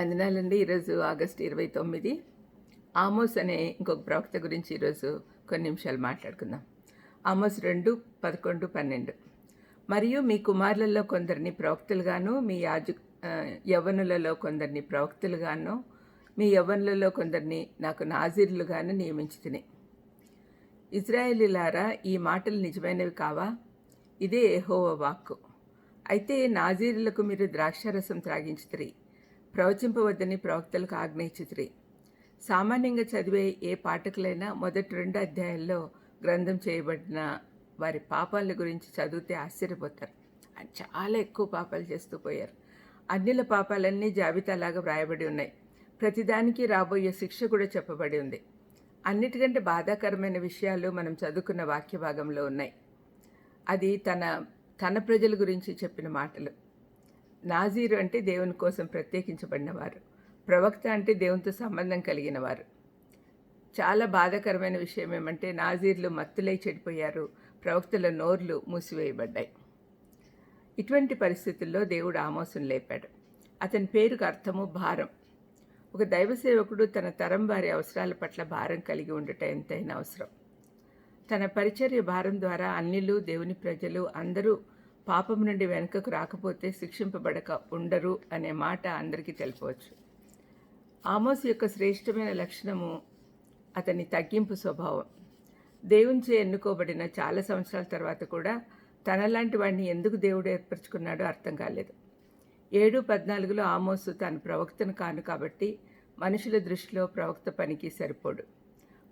వందనాలండి ఈరోజు ఆగస్టు ఇరవై తొమ్మిది. ఆమోస్ అనే ఇంకొక ప్రవక్త గురించి ఈరోజు కొన్ని నిమిషాలు మాట్లాడుకుందాం. ఆమోస్ రెండు పదకొండు పన్నెండు. మరియు మీ కుమారులలో కొందరిని ప్రవక్తలుగాను మీ యాజు యవ్వనులలో కొందరిని ప్రవక్తలుగాను మీ యవ్వనులలో కొందరిని నాకు నాజీర్లుగాను నియమించి తిని ఇజ్రాయేలీలారా ఈ మాటలు నిజమైనవి కావా? ఇదే యెహోవ వాక్కు. అయితే నాజీరులకు మీరు ద్రాక్షారసం త్రాగించుతరి. ప్రవచింపవద్దని ప్రవక్తలకు ఆజ్ఞయించుతురి సామాన్యంగా చదివే ఏ పాఠకులైనా మొదటి రెండు అధ్యాయాల్లో గ్రంథం చేయబడిన వారి పాపాల గురించి చదివితే ఆశ్చర్యపోతారు. చాలా ఎక్కువ పాపాలు చేస్తూ పోయారు. అన్నిల పాపాలన్నీ జాబితాలాగా వ్రాయబడి ఉన్నాయి. ప్రతిదానికి రాబోయే శిక్ష కూడా చెప్పబడి ఉంది. అన్నిటికంటే బాధాకరమైన విషయాలు మనం చదువుకున్న వాక్య భాగంలో ఉన్నాయి. అది తన తన ప్రజల గురించి చెప్పిన మాటలు. నాజీరు అంటే దేవుని కోసం ప్రత్యేకించబడినవారు. ప్రవక్త అంటే దేవునితో సంబంధం కలిగిన వారు చాలా బాధాకరమైన విషయం ఏమంటే నాజీర్లు మత్తులై చెడిపోయారు ప్రవక్తల నోర్లు మూసివేయబడ్డాయి. ఇటువంటి పరిస్థితుల్లో దేవుడు ఆమోసం లేపాడు. అతని పేరుకు అర్థము భారం. ఒక దైవ సేవకుడు తన తరం వారి అవసరాల పట్ల భారం కలిగి ఉండట ఎంతైనా అవసరం. తన పరిచర్య భారం ద్వారా అన్నిలు దేవుని ప్రజలు అందరూ పాపం నుండి వెనుకకు రాకపోతే శిక్షింపబడక ఉండరు అనే మాట అందరికీ తెలుపవచ్చు. ఆమోస్ యొక్క శ్రేష్టమైన లక్షణము అతని తగ్గింపు స్వభావం. దేవునిచే ఎన్నుకోబడిన చాలా సంవత్సరాల తర్వాత కూడా తనలాంటి వాడిని ఎందుకు దేవుడు ఏర్పరచుకున్నాడో అర్థం కాలేదు. ఏడు పద్నాలుగులో ఆమోసు తాను ప్రవక్తను కాను కాబట్టి మనుషుల దృష్టిలో ప్రవక్త పనికి సరిపోడు.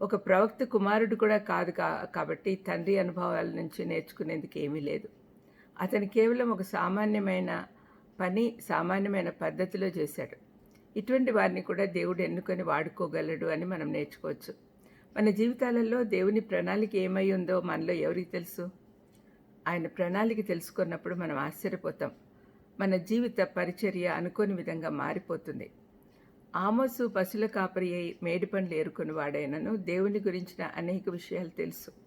ఒక ప్రవక్త కుమారుడు కూడా కాదు కాబట్టి తండ్రి అనుభవాల నుంచి నేర్చుకునేందుకు ఏమీ లేదు. అతను కేవలం ఒక సామాన్యమైన పని సామాన్యమైన పద్ధతిలో చేశాడు. ఇటువంటి వారిని కూడా దేవుడు ఎన్నుకొని వాడుకోగలడు అని మనం నేర్చుకోవచ్చు. మన జీవితాలలో దేవుని ప్రణాళిక ఏమై ఉందో మనలో ఎవరికి తెలుసు? ఆయన ప్రణాళిక తెలుసుకున్నప్పుడు మనం ఆశ్చర్యపోతాం. మన జీవిత పరిచర్య అనుకోని విధంగా మారిపోతుంది. ఆమోసు పశుల కాపరి అయి మేడి పండ్లు ఏరుకుని వాడైనను దేవుని గురించిన అనేక విషయాలు తెలుసు.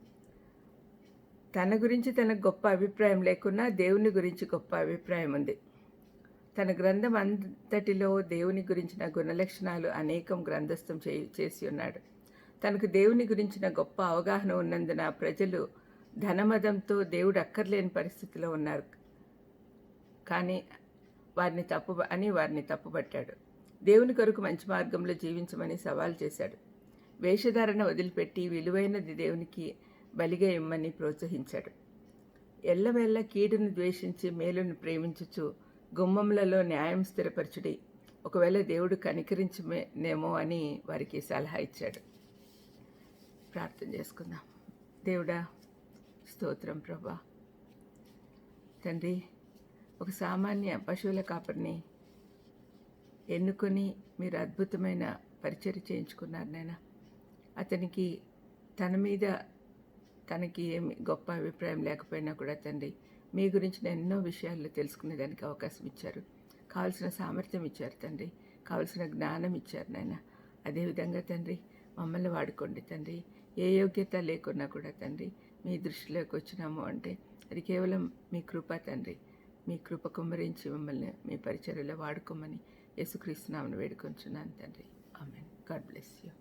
తన గురించి తనకు గొప్ప అభిప్రాయం లేకున్నా దేవుని గురించి గొప్ప అభిప్రాయం ఉంది. తన గ్రంథం అంతటిలో దేవుని గురించిన గుణలక్షణాలు అనేకం గ్రంథస్థం చే చేసి ఉన్నాడు. తనకు దేవుని గురించిన గొప్ప అవగాహన ఉన్నందున ప్రజలు ధనమదంతో దేవుడు అక్కర్లేని పరిస్థితిలో ఉన్నారు. కానీ వారిని తప్పు అని వారిని తప్పుపట్టాడు. దేవుని కొరకు మంచి మార్గంలో జీవించమని సవాల్ చేశాడు. వేషధారణ వదిలిపెట్టి విలువైనది దేవునికి బలిగా ఇమ్మని ప్రోత్సహించాడు. ఎల్లవేళ్ళ కీడును ద్వేషించి మేలును ప్రేమించుచు గుమ్మములలో న్యాయం స్థిరపరచుడి. ఒకవేళ దేవుడు కనికరించమేనేమో అని వారికి సలహా ఇచ్చాడు. ప్రార్థన చేసుకుందాం. దేవుడా స్తోత్రం ప్రభా. తండ్రి ఒక సామాన్య పశువుల కాపరిని ఎన్నుకొని మీరు అద్భుతమైన పరిచయం చేయించుకున్నారు నాయన. అతనికి తన మీద తనకి ఏమి గొప్ప అభిప్రాయం లేకపోయినా కూడా తండ్రి మీ గురించిన ఎన్నో విషయాలు తెలుసుకునేదానికి అవకాశం ఇచ్చారు. కావలసిన సామర్థ్యం ఇచ్చారు తండ్రి కావలసిన జ్ఞానం ఇచ్చారు నాయన. అదేవిధంగా తండ్రి మమ్మల్ని వాడుకోండి తండ్రి. ఏ యోగ్యత లేకున్నా కూడా తండ్రి మీ దృష్టిలోకి వచ్చినాము అంటే అది కేవలం మీ కృప తండ్రి. మీ కృప కుమ్మరించి మమ్మల్ని మీ పరిచర్యలో వాడుకోమని యేసుక్రీస్తునామని వేడుకొంచున్నాను తండ్రి. ఆమెన్. God bless you.